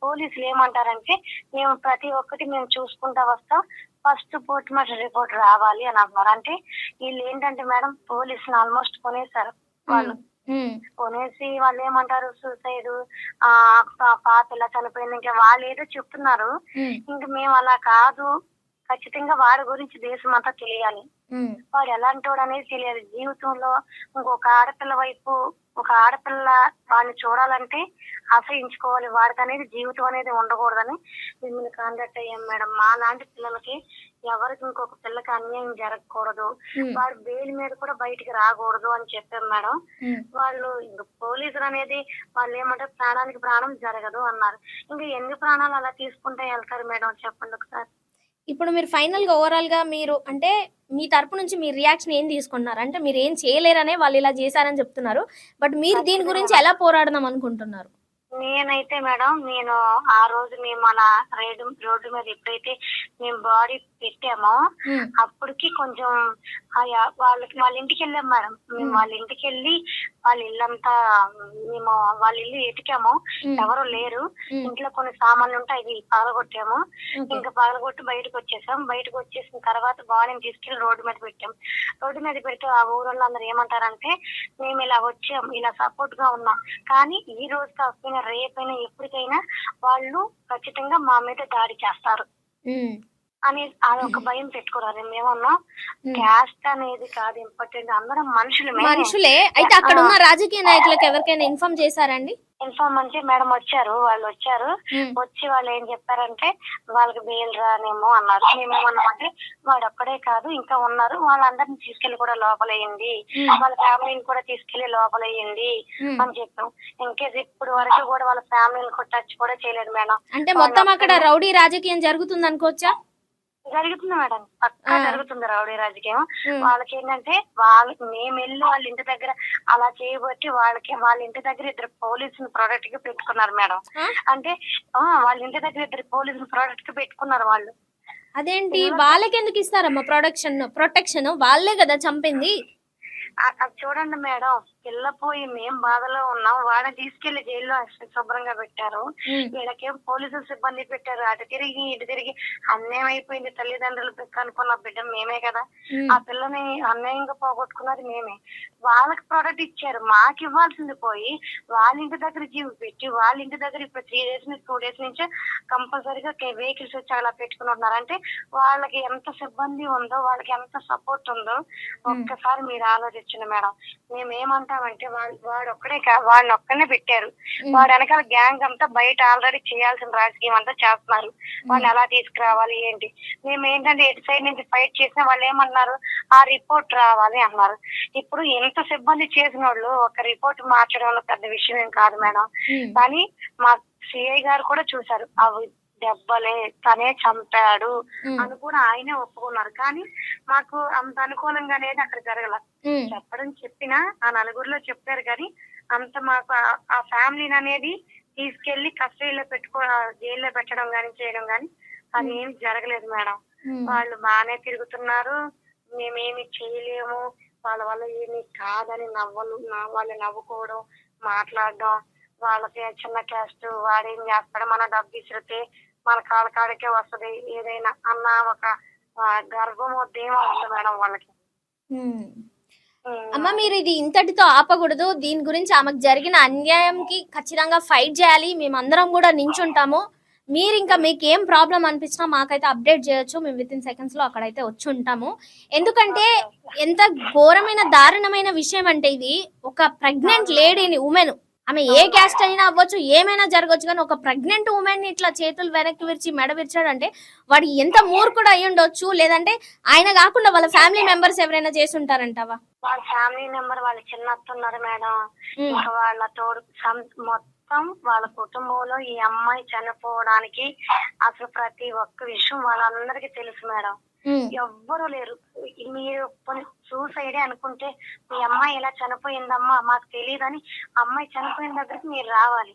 పోలీసులు ఏమంటారంటే మేము ప్రతి ఒక్కటి మేము చూసుకుంటా వస్తాం ఫస్ట్ పోస్ట్ మార్టం రిపోర్ట్ రావాలి అని అంటున్నారు అంటే వీళ్ళు ఏంటంటే మేడం పోలీసులు ఆల్మోస్ట్ కొనేసారు వాళ్ళు. కొనేసి వాళ్ళు ఏమంటారు సూసైడ్ ఆ పా- పాప ఇలా చనిపోయింది ఇంకా వాళ్ళు ఏదో చెప్తున్నారు. ఇంక మేము అలా కాదు. ఖచ్చితంగా వాడి గురించి దేశం అంతా తెలియాలి. వాడు ఎలాంటి వాడు అనేది తెలియదు. జీవితంలో ఇంకొక ఆడపిల్ల వైపు ఒక ఆడపిల్ల వాడిని చూడాలంటే ఆశ్రయించుకోవాలి. వాడికి అనేది జీవితం అనేది ఉండకూడదని మిమ్మల్ని కాంటాక్ట్ అయ్యాం మేడం. మా లాంటి పిల్లలకి ఎవరికి ఇంకొక పిల్లకి అన్యాయం జరగకూడదు. వాడు బెయిల్ మీద కూడా బయటికి రాకూడదు అని చెప్పాం మేడం. వాళ్ళు ఇంక పోలీసులు అనేది వాళ్ళు ఏమంటే ప్రాణానికి ప్రాణం జరగదు అన్నారు. ఇంకా ఎన్ని ప్రాణాలు అలా తీసుకుంటే వెళ్తారు మేడం? చెప్పండి ఒకసారి. ఇప్పుడు మీరు ఫైనల్గా ఓవరాల్గా మీరు అంటే మీ తరపు నుంచి మీ రియాక్షన్ ఏం తీసుకున్నారు? అంటే మీరు ఏం చేయలేరనే వాళ్ళు ఇలా చేశారని చెప్తున్నారు. బట్ మీరు దీని గురించి ఎలా పోరాడదాం అనుకుంటున్నారు? నేనైతే మేడం నేను ఆ రోజు మేము మన రేడు రోడ్డు మీద ఎప్పుడైతే మేము బాడీ పెట్టామో అప్పటికి కొంచెం వాళ్ళకి వాళ్ళ ఇంటికి వెళ్ళాం మేడం. మేము. వాళ్ళ ఇంటికి వెళ్ళి వాళ్ళ ఇల్లంతా మేము వాళ్ళ ఇల్లు ఎతికాము ఎవరు లేరు. ఇంట్లో కొన్ని సామాన్లు ఉంటే అవి పగలగొట్టాము. ఇంకా పగలగొట్టి బయటకు వచ్చేసాం. బయటకు వచ్చేసిన తర్వాత బాడీని తీసుకెళ్ళి రోడ్డు మీద పెట్టాం. రోడ్డు మీద పెడితే ఆ ఊరోళ్ళు అందరూ ఏమంటారంటే మేము ఇలా వచ్చాం ఇలా సపోర్ట్గా ఉన్నాం. కానీ ఈ రోజు కాకపోయినా రేపైనా ఎప్పటికైనా వాళ్ళు ఖచ్చితంగా మా మీద దాడి చేస్తారు. అని అదొక భయం పెట్టుకున్నారు. మేమన్నాం. క్యాస్ట్ అనేది కాదు ఇంపార్టెంట్. అందరం మనుషులమే. మనుషులే. అయితే అక్కడ ఉన్న రాజకీయ నాయకులకు ఎవరికైనా ఇన్ఫార్మ్ చేశారండి ఇన్ఫార్మ్ అంటే మేడం వచ్చారు. వాళ్ళు వచ్చారు. వచ్చి వాళ్ళు ఏం చెప్పారంటే వాళ్ళకి బెయిల్ రానేమో అన్నారు. మేమేమన్నామంటే వాడు ఒక్కడే కాదు ఇంకా ఉన్నారు. వాళ్ళందరిని తీసుకెళ్ళి కూడా లోపలేయండి. వాళ్ళ ఫ్యామిలీని కూడా తీసుకెళ్ళి లోపలేయండి. అని చెప్పాం. ఇంకేస్ ఇప్పుడు వరకు కూడా వాళ్ళ ఫ్యామిలీని కూడా టచ్ కూడా చేయలేదు మేడం. అంటే మొత్తం అక్కడ రౌడీ రాజకీయం జరుగుతుంది అనుకోవచ్చా జరుగుతుంది మేడం. పక్కా. జరుగుతుంది రౌడీ రాజకీయం. వాళ్ళకి ఏంటంటే వాళ్ళకి మేము వెళ్ళి వాళ్ళ ఇంటి దగ్గర అలా చేయబట్టి వాళ్ళకి వాళ్ళ ఇంటి దగ్గర ఇద్దరు పోలీసులు ప్రొడక్ట్గా పెట్టుకున్నారు మేడం? అంటే ఆ, వాళ్ళ ఇంటి దగ్గర ఇద్దరు పోలీసులు ప్రొడక్ట్గా పెట్టుకున్నారు వాళ్ళు. అదేంటి? వాళ్ళకి ఎందుకు ఇస్తారమ్మా ప్రొడక్షన్ ప్రొటెక్షన్ వాళ్ళే కదా చంపింది. చూడండి మేడం. పిల్ల పోయి మేం బాధలో ఉన్నాం. వాడిని తీసుకెళ్ళి జైల్లో శుభ్రంగా పెట్టారు. వీళ్ళకేం పోలీసులు సిబ్బంది పెట్టారు. అటు తిరిగి ఇటు తిరిగి అన్యాయం అయిపోయింది తల్లిదండ్రులు అనుకున్న బిడ్డ మేమే కదా. ఆ పిల్లని అన్యాయంగా పోగొట్టుకున్నది మేమే. వాళ్ళకి ప్రోడక్ట్ ఇచ్చారు. మాకు ఇవ్వాల్సింది పోయి వాళ్ళ ఇంటి దగ్గర జీవి పెట్టి వాళ్ళ ఇంటి దగ్గర ఇప్పుడు త్రీ డేస్ నుంచి టూ డేస్ నుంచి కంపల్సరీగా వెహికల్స్ వచ్చి అలా పెట్టుకుని ఉన్నారు అంటే వాళ్ళకి ఎంత సిబ్బంది ఉందో వాళ్ళకి ఎంత సపోర్ట్ ఉందో ఒక్కసారి మీరు ఆలోచించండి మేడం. మేము ఏమంటామంటే వాడు వాడు ఒక్కడే వాడిని ఒక్కనే పెట్టారు. వాడు వెనకాల గ్యాంగ్ అంతా బయట ఆల్రెడీ చేయాల్సిన రాజకీయం అంతా చేస్తున్నారు. వాడిని ఎలా తీసుకురావాలి ఏంటి? మేము ఏంటంటే ఎటు సైడ్ నుంచి ఫైట్ చేసినా వాళ్ళు ఏమన్నారు ఆ రిపోర్ట్ రావాలి అన్నారు. ఇప్పుడు ఎంత సిబ్బంది చేసిన వాళ్ళు ఒక రిపోర్ట్ మార్చడంలో పెద్ద విషయం ఏం కాదు మేడం. కానీ మా సిఐ గారు కూడా చూసారు అవి దెబ్బలే తనే చంపాడు. అని కూడా ఆయనే ఒప్పుకున్నారు. కానీ మాకు అంత అనుకూలంగా అనేది అక్కడ జరగల. చెప్పడం చెప్పినా ఆ నలుగురిలో చెప్పారు కానీ అంత మాకు ఆ- ఫ్యామిలీని అనేది తీసుకెళ్ళి కస్టడీలో పెట్టుకో జైల్లో పెట్టడం కానీ చేయడం కానీ అది ఏమి జరగలేదు మేడం. వాళ్ళు బాగానే తిరుగుతున్నారు. మేమేమి చేయలేము. వాళ్ళ వల్ల ఏమి కాదని నవ్వలు వాళ్ళు నవ్వుకోవడం మాట్లాడడం. వాళ్ళకి చిన్న క్యాస్ట్ వాడేం చేస్తాడు? మన డబ్బు ఇసిరితే మన కాళ్ళ కాడికే వస్తది. ఏదైనా అన్న ఒక గర్వం ధీమా ఉంది మేడం వాళ్ళకి. అమ్మ మీరు ఇది ఇంతటితో ఆపకూడదు. దీని గురించి ఆమెకు జరిగిన అన్యాయంకి ఖచ్చితంగా ఫైట్ చేయాలి. మేమందరం కూడా నించుంటాము. మీరు ఇంకా మీకు ఏం ప్రాబ్లం అనిపించినా మాకైతే అప్డేట్ చేయొచ్చు. మేము విత్ ఇన్ సెకండ్స్లో అక్కడైతే వచ్చి ఉంటాము. ఎందుకంటే ఎంత ఘోరమైన దారుణమైన విషయం అంటే ఇది. ఒక ప్రెగ్నెంట్ లేడీని ఉమెన్ ఆమె ఏ క్యాస్ట్ అయినా అవ్వచ్చు ఏమైనా జరగవచ్చు కానీ ఒక ప్రెగ్నెంట్ ఉమెన్ని ఇట్లా చేతులు వెనక్కి విరిచి మెడ విరిచాడంటే వాడు ఎంత మూర్ఖుడు అయి ఉండొచ్చు లేదంటే ఆయన కాకుండా వాళ్ళ ఫ్యామిలీ మెంబర్స్ ఎవరైనా చేసి ఉంటారంటావా వాళ్ళ ఫ్యామిలీ మెంబర్ వాళ్ళ చిన్న ఉన్నారు మేడం. ఇంకా వాళ్ళ తోడు మొత్తం వాళ్ళ కుటుంబంలో ఈ అమ్మాయి చనిపోవడానికి అసలు ప్రతి ఒక్క విషయం వాళ్ళందరికీ తెలుసు మేడం. ఎవ్వరూ లేరు. మీరు సూసైడే అనుకుంటే మీ అమ్మాయి ఇలా చనిపోయిందమ్మా మాకు తెలియదని అమ్మాయి చనిపోయిన దగ్గరికి మీరు రావాలి.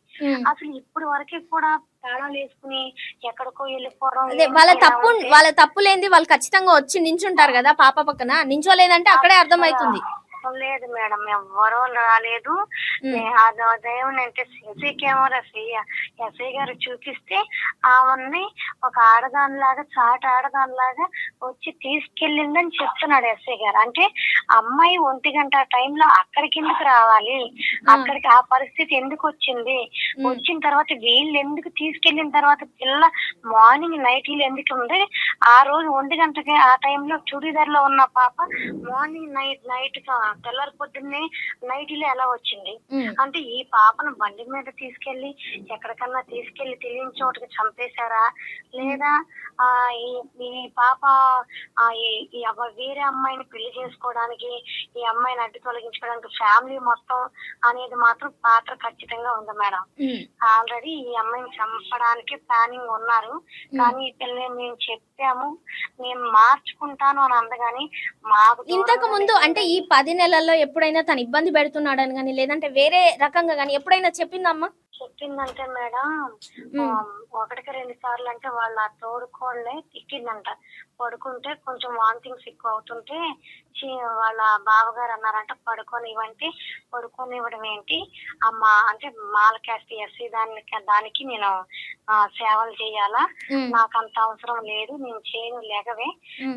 అసలు ఇప్పుడు వరకు కూడా తాళాలు వేసుకుని ఎక్కడికో వెళ్ళిపోవడం వాళ్ళ తప్పు వాళ్ళ తప్పు లేనిది వాళ్ళు ఖచ్చితంగా వచ్చి నించుంటారు కదా పాప పక్కన. నించోలేదంటే అక్కడే అర్థమవుతుంది. లేదు మేడం. ఎవ్వరూ రాలేదు. దేవుని అంటే సీసీ కెమెరా ఎస్ఐ గారు చూపిస్తే ఆమెని ఒక ఆడదానిలాగా చాట ఆడదానిలాగా వచ్చి తీసుకెళ్ళిందని చెప్తున్నాడు ఎస్ఐ గారు. అంటే అమ్మాయి ఒంటి గంట టైంలో అక్కడికి ఎందుకు రావాలి? అక్కడికి ఆ పరిస్థితి ఎందుకు వచ్చింది? వచ్చిన తర్వాత వీళ్ళు ఎందుకు తీసుకెళ్ళిన తర్వాత పిల్ల మార్నింగ్ నైట్ ఎందుకు ఉంది ఆ రోజు ఒంటి గంటకి ఆ టైంలో చుడిదార్లో ఉన్న పాప మార్నింగ్ నైట్ నైట్ తెల్లారి పొద్దున్నే నైట్లో ఎలా వచ్చింది. అంటే ఈ పాపను బండి మీద తీసుకెళ్ళి ఎక్కడికన్నా తీసుకెళ్ళి తెలియని చోటుకి చంపేశారా? లేదా ఆ ఈ పాప వేరే అమ్మాయిని పెళ్ళి చేసుకోవడానికి ఈ అమ్మాయిని అడ్డు తొలగించుకోవడానికి ఫ్యామిలీ మొత్తం అనేది మాత్రం పాత్ర ఖచ్చితంగా ఉంది మేడం. ఆల్రెడీ ఈ అమ్మాయిని చంపడానికి ప్లానింగ్ ఉన్నారు. కానీ ఈ పిల్లని మేము చెప్పాము మేము మార్చుకుంటాను అని అందగాని మాకు ఇంతకు ముందు అంటే ఈ పది నెలల్లో ఎప్పుడైనా తను ఇబ్బంది పెడుతున్నాడని కానీ లేదంటే వేరే రకంగా కానీ ఎప్పుడైనా చెప్పిందమ్మా? చెప్పిందంటే మేడం ఒకటికి రెండు సార్లు అంటే వాళ్ళ తోడుకోళ్ళే తిట్టిందంట. పడుకుంటే కొంచెం వామిటింగ్స్ ఎక్కువ అవుతుంటే వాళ్ళ బావగారు అన్నారంట పడుకోనివ్వంటే పడుకోనివ్వడం ఏంటి? అమ్మ అంటే మాల క్యాస్ట్ ఎస్సీ దానికి దానికి నేను సేవలు చేయాలా. నాకు అంత అవసరం లేదు నేను చేయను లేకవే.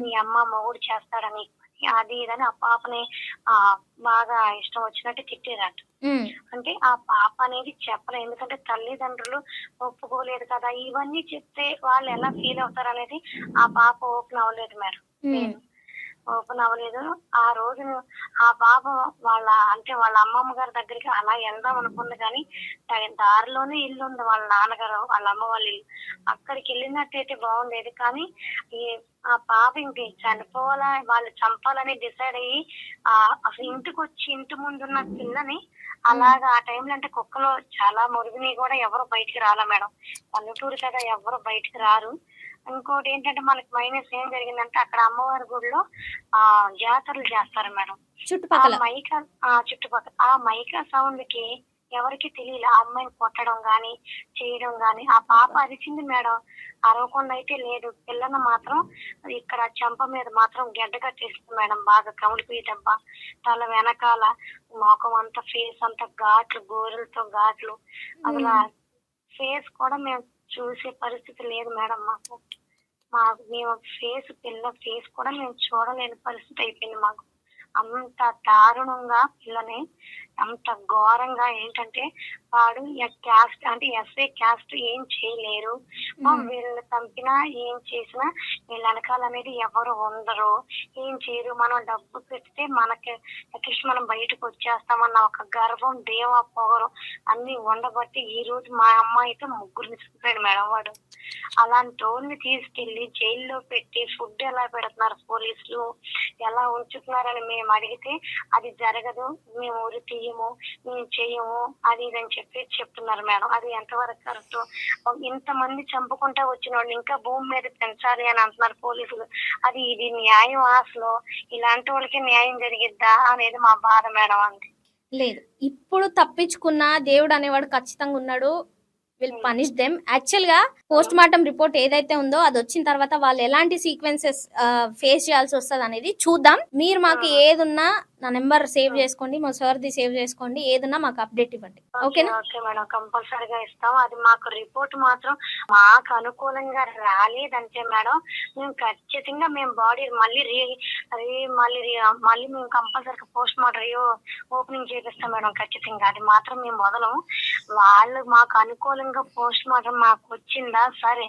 మీ అమ్మ మొగుడు చేస్తాడని అది ఇదని ఆ పాపని ఆ బాగా ఇష్టం వచ్చినట్టు తిట్టారట ఉమ్, అంటే ఆ పాప అనేది చెప్పలేదు ఎందుకంటే తల్లిదండ్రులు ఒప్పుకోలేదు కదా. ఇవన్నీ చెప్తే వాళ్ళు ఎలా ఫీల్ అవుతారు అనేది ఆ పాప ఓపెన్ అవ్వలేదు మేడం. ఓపెన్ అవ్వలేదు. ఆ రోజు ఆ పాప వాళ్ళ అంటే వాళ్ళ అమ్మమ్మ గారి దగ్గరికి అలా వెళ్దాం అనుకుంది కానీ తగిన దారిలోనే ఇల్లు ఉంది వాళ్ళ నాన్నగారు వాళ్ళ అమ్మ వాళ్ళ ఇల్లు. అక్కడికి వెళ్ళినట్టయితే బాగుండేది కానీ ఈ ఆ పాప ఇంక చనిపోవాలా వాళ్ళు చంపాలని డిసైడ్ అయ్యి ఆ అసలు ఇంటికి వచ్చి ఇంటి ముందున్న పిల్లని అలాగా ఆ టైంలో అంటే కుక్కలో చాలా మురుగుని కూడా ఎవరు బయటికి రాలా మేడం. పల్లెటూరు కదా ఎవరు బయటికి రారు. ఇంకోటి ఏంటంటే మనకి మైనస్ ఏం జరిగిందంటే అక్కడ అమ్మవారి గుడిలో ఆ జాతరలు చేస్తారు మేడం. చుట్టుపక్కల? మైక ఆ చుట్టుపక్కల. ఆ మైక సౌండ్కి ఎవరికి తెలియదు ఆ అమ్మాయిని కొట్టడం గాని చేయడం గాని. ఆ పాప అరిచింది మేడం. అరవకుండా అయితే లేదు. పిల్లను మాత్రం ఇక్కడ చెంప మీద మాత్రం గడ్డ కట్టేస్తుంది మేడం. బాగా కమిలిపోయి దెబ్బ తల వెనకాల మొఖం అంతా ఫేస్ అంతా ఘాట్లు గోరులతో ఘాట్లు. అసలు ఫేస్ కూడా మేము చూసే పరిస్థితి లేదు మేడం మాకు. మాకు మేము ఫేస్ పిల్ల ఫేస్ కూడా మేము చూడలేని పరిస్థితి అయిపోయింది మాకు. అంత దారుణంగా పిల్లని అంత ఘోరంగా ఏంటంటే వాడు క్యాస్ట్ అంటే ఎస్ఏ క్యాస్ట్ ఏం చేయలేరు. మ్మ్. వీళ్ళు చంపినా ఏం చేసినా వీళ్ళ వెనకాల అనేది ఎవరు ఉండరు. ఏం చేయరు. మనం డబ్బు పెడితే మనకి అట్లీస్ట్ మనం బయటకు వచ్చేస్తామన్న ఒక గర్వం దేవ పొగరు అన్ని ఉండబట్టి ఈ రోజు మా అమ్మాయితో ముగ్గురిని చంపాడు మేడం వాడు. అలాంటి వాళ్ళని తీసుకెళ్ళి జైల్లో పెట్టి ఫుడ్ ఎలా పెడుతున్నారు పోలీసులు? ఎలా ఉంచుతున్నారని మేము అడిగితే అది జరగదు. మేము ఊరి తీయము మేము చెయ్యము అది ఇది అని చెప్పి చెప్తున్నారు మేడం. అది ఎంతవరకు కరెక్ట్? ఇంతమంది చంపుకుంటా వచ్చిన వాళ్ళు ఇంకా భూమి మీద పెంచాలి అని అంటున్నారు పోలీసులు. అది ఇది న్యాయం అసలు? ఇలాంటి వాళ్ళకి న్యాయం జరిగిద్దా అనేది మా బాధ మేడం అంతే. లేదు. ఇప్పుడు తప్పించుకున్న దేవుడు అనేవాడు ఖచ్చితంగా ఉన్నాడు. Will punish them. యాక్చువల్గా పోస్ట్ మార్టం రిపోర్ట్ ఏదైతే ఉందో అది వచ్చిన తర్వాత వాళ్ళు ఎలాంటి సీక్వెన్సెస్ ఫేస్ చేయాల్సి వస్తుంది అనేది చూద్దాం. మీరు మాకు ఏదున్నా నా నెంబర్ సేవ్ చేసుకోండి మా సార్ ది సేవ్ చేసుకోండి ఏదున్నా మాకు అప్డేట్ ఇవ్వండి. ఓకేనా? ఓకే మేడం కంపల్సరీగా ఇస్తాం. అది మాకు రిపోర్ట్ మాత్రం మాకు అనుకూలంగా రాలేదంటే మేడం మేము ఖచ్చితంగా మేము బాడీ మళ్ళీ రీ రీ మళ్ళీ రీ- మళ్ళీ మేము కంపల్సరీగా పోస్ట్ మార్టం ఓపెనింగ్ చేపిస్తాం మేడం ఖచ్చితంగా. అది మాత్రం మేము మొదలం వాళ్ళు మాకు అనుకూలంగా పోస్ట్ మార్టం మాకు వచ్చిందా సరే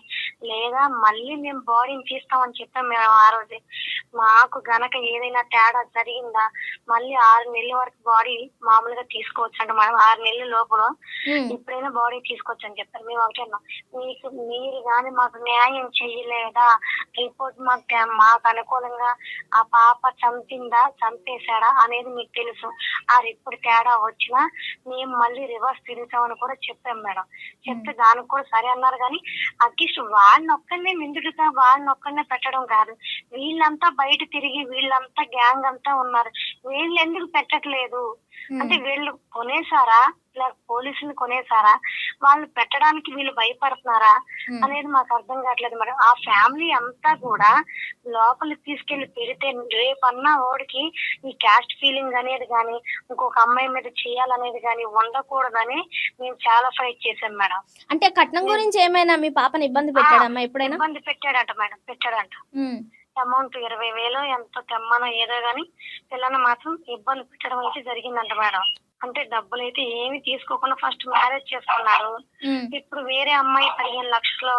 లేదా మళ్ళీ మేము బాడీని తీస్తామని చెప్పాం మేము ఆ రోజే. మాకు గనక ఏదైనా తేడా జరిగిందా మళ్ళీ ఆరు నెలల వరకు బాడీ మామూలుగా తీసుకోవచ్చు అంటే మనం ఆరు నెలల లోపల ఉమ్, ఎప్పుడైనా బాడీ తీసుకోవచ్చు అని చెప్పారు మేము ఒకటే అన్నాం. మీకు మీరు కానీ మాకు న్యాయం చెయ్యలేదా రిపోర్ట్ మాకు మాకు అనుకూలంగా ఆ పాప చంపిందా? చంపేశాడా అనేది మీకు తెలుసు. ఆ రిపోర్ట్ తేడా వచ్చినా మేము మళ్ళీ రివర్స్ తిరుగుతామని కూడా చెప్పాం మేడం. చెప్తే దానికి కూడా సరే అన్నారు కానీ అట్లీస్ట్ వాళ్ళని ఒక్కరినే నిందుడుగా వాళ్ళని ఒక్కరినే పెట్టడం కాదు. వీళ్ళంతా బయట తిరిగి వీళ్ళంతా గ్యాంగ్ అంతా ఉన్నారు. వీళ్ళు ఎందుకు పెట్టట్లేదు? అంటే వీళ్ళు కొనేసారా లేక పోలీసులు కొనేసారా వాళ్ళు పెట్టడానికి వీళ్ళు భయపడుతున్నారా. అనేది మాకు అర్థం కావట్లేదు మేడం. ఆ ఫ్యామిలీ అంతా కూడా లోపలికి తీసుకెళ్ళి పెడితే రేపన్నా ఓడికి ఈ క్యాస్ట్ ఫీలింగ్ అనేది కానీ ఇంకొక అమ్మాయి మీద చేయాలనేది కానీ ఉండకూడదని మేము చాలా ఫైట్ చేశాం మేడం. అంటే కట్నం గురించి ఏమైనా మీ పాపని ఇబ్బంది పెట్టాడమ్మా ఎప్పుడైనా? ఇబ్బంది పెట్టాడంట మేడం పెట్టాడంట. అమౌంట్ ఇరవై వేలు ఎంతో తెమ్మనో ఏదో గాని పిల్లని మాత్రం ఇబ్బంది పెట్టడం అయితే జరిగిందంట మేడం. అంటే డబ్బులు అయితే ఏమి తీసుకోకుండా ఫస్ట్ మ్యారేజ్ చేసుకున్నారు. ఇప్పుడు వేరే అమ్మాయి పదిహేను లక్షలు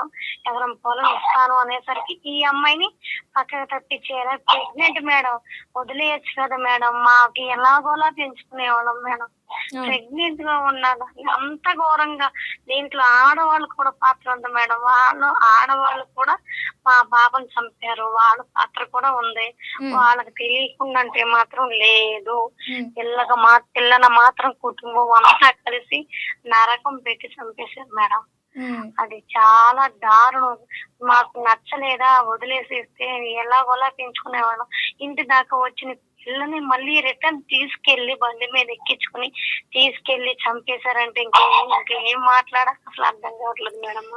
ఎకరం పొలం ఇస్తాను అనేసరికి ఈ అమ్మాయిని పక్కకు తప్పించేయాలి? Pregnant madam. వదిలేయచ్చు కదా మేడం. మాకు ఎలాగోలా పెంచుకునే వాళ్ళం మేడం. ప్రెగ్నెంట్గా ఉన్నది అంత ఘోరంగా. దీంట్లో ఆడవాళ్ళు కూడా పాత్ర ఉంది మేడం. వాళ్ళు ఆడవాళ్ళు కూడా మా బాబుని చంపారు. వాళ్ళ పాత్ర కూడా ఉంది. వాళ్ళకి తెలియకుండా అంటే మాత్రం లేదు. పిల్లగా మా పిల్లన మాత్రం కుటుంబం అంతా కలిసి నరకం పెట్టి చంపేశారు మేడం. అది చాలా దారుణం. మాకు నచ్చలేదా? వదిలేసేస్తే ఎలాగోలా పెంచుకునేవాళ్ళం. ఇంటి దాకా వచ్చిన పిల్లని మళ్ళీ రిటర్న్ తీసుకెళ్ళి బండి మీద ఎక్కించుకుని తీసుకెళ్ళి చంపేశారంటే ఇంకేం ఇంకేం మాట్లాడ అసలు అర్థం కావట్లేదు మేడం.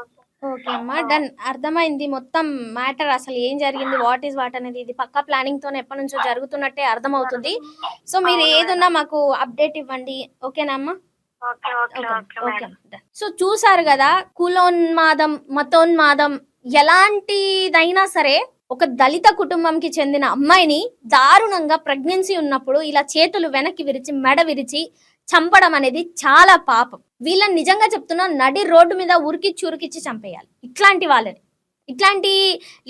ఓకే అమ్మా డన్. అర్థమైంది. మొత్తం మ్యాటర్ అసలు ఏం జరిగింది వాట్ ఈస్ వాట్ అనేది ఇది పక్కా ప్లానింగ్ తోనే ఎప్పటి నుంచో జరుగుతున్నట్టే అర్థమవుతుంది. సో మీరు ఏదున్నా మాకు అప్డేట్ ఇవ్వండి. ఓకేనా అమ్మా. సో చూసారు కదా కులోన్మాదం మతోన్మాదం ఎలాంటిదైనా సరే ఒక దళిత కుటుంబంకి చెందిన అమ్మాయిని దారుణంగా ప్రెగ్నెన్సీ ఉన్నప్పుడు ఇలా చేతులు వెనక్కి విరిచి మెడ విరిచి చంపడం అనేది చాలా పాపం. వీళ్ళని నిజంగా చెప్తున్నా నడి రోడ్డు మీద ఉరికిచ్చి ఉరికిచ్చి చంపేయాలి. ఇట్లాంటి వాళ్ళని. ఇట్లాంటి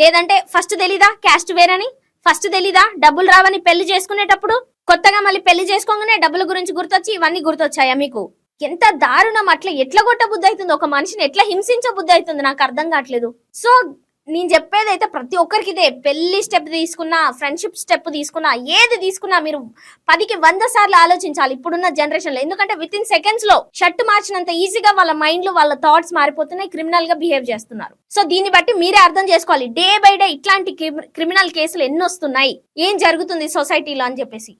లేదంటే ఫస్ట్ తెలీదా క్యాస్ట్ వేరని? ఫస్ట్ తెలీదా డబ్బులు రావని పెళ్ళి చేసుకునేటప్పుడు? కొత్తగా మళ్ళీ పెళ్ళి చేసుకోగానే డబ్బుల గురించి గుర్తొచ్చి ఇవన్నీ గుర్తొచ్చాయా మీకు? ఎంత దారుణం అట్లా ఎట్లా కొట్ట బుద్ధి అవుతుంది? ఒక మనిషిని ఎట్లా హింసించ బుద్ధి అవుతుంది? నాకు అర్థం కావట్లేదు. సో నేను చెప్పేది అయితే ప్రతి ఒక్కరికి ఇదే. పెళ్ళి స్టెప్ తీసుకున్నా ఫ్రెండ్షిప్ స్టెప్ తీసుకున్నా ఏది తీసుకున్నా మీరు పదికి వంద సార్లు ఆలోచించాలి ఇప్పుడున్న జనరేషన్లో. ఎందుకంటే విత్ ఇన్ సెకండ్స్లో షర్ట్ మార్చినంత ఈజీగా వాళ్ళ మైండ్లో వాళ్ళ థాట్స్ మారిపోతున్నాయి క్రిమినల్గా బిహేవ్ చేస్తున్నారు. సో దీన్ని బట్టి మీరే అర్థం చేసుకోవాలి. డే బై డే ఇట్లాంటి క్రిమినల్ కేసులు ఎన్ని వస్తున్నాయి ఏం జరుగుతుంది సొసైటీలో అని చెప్పేసి.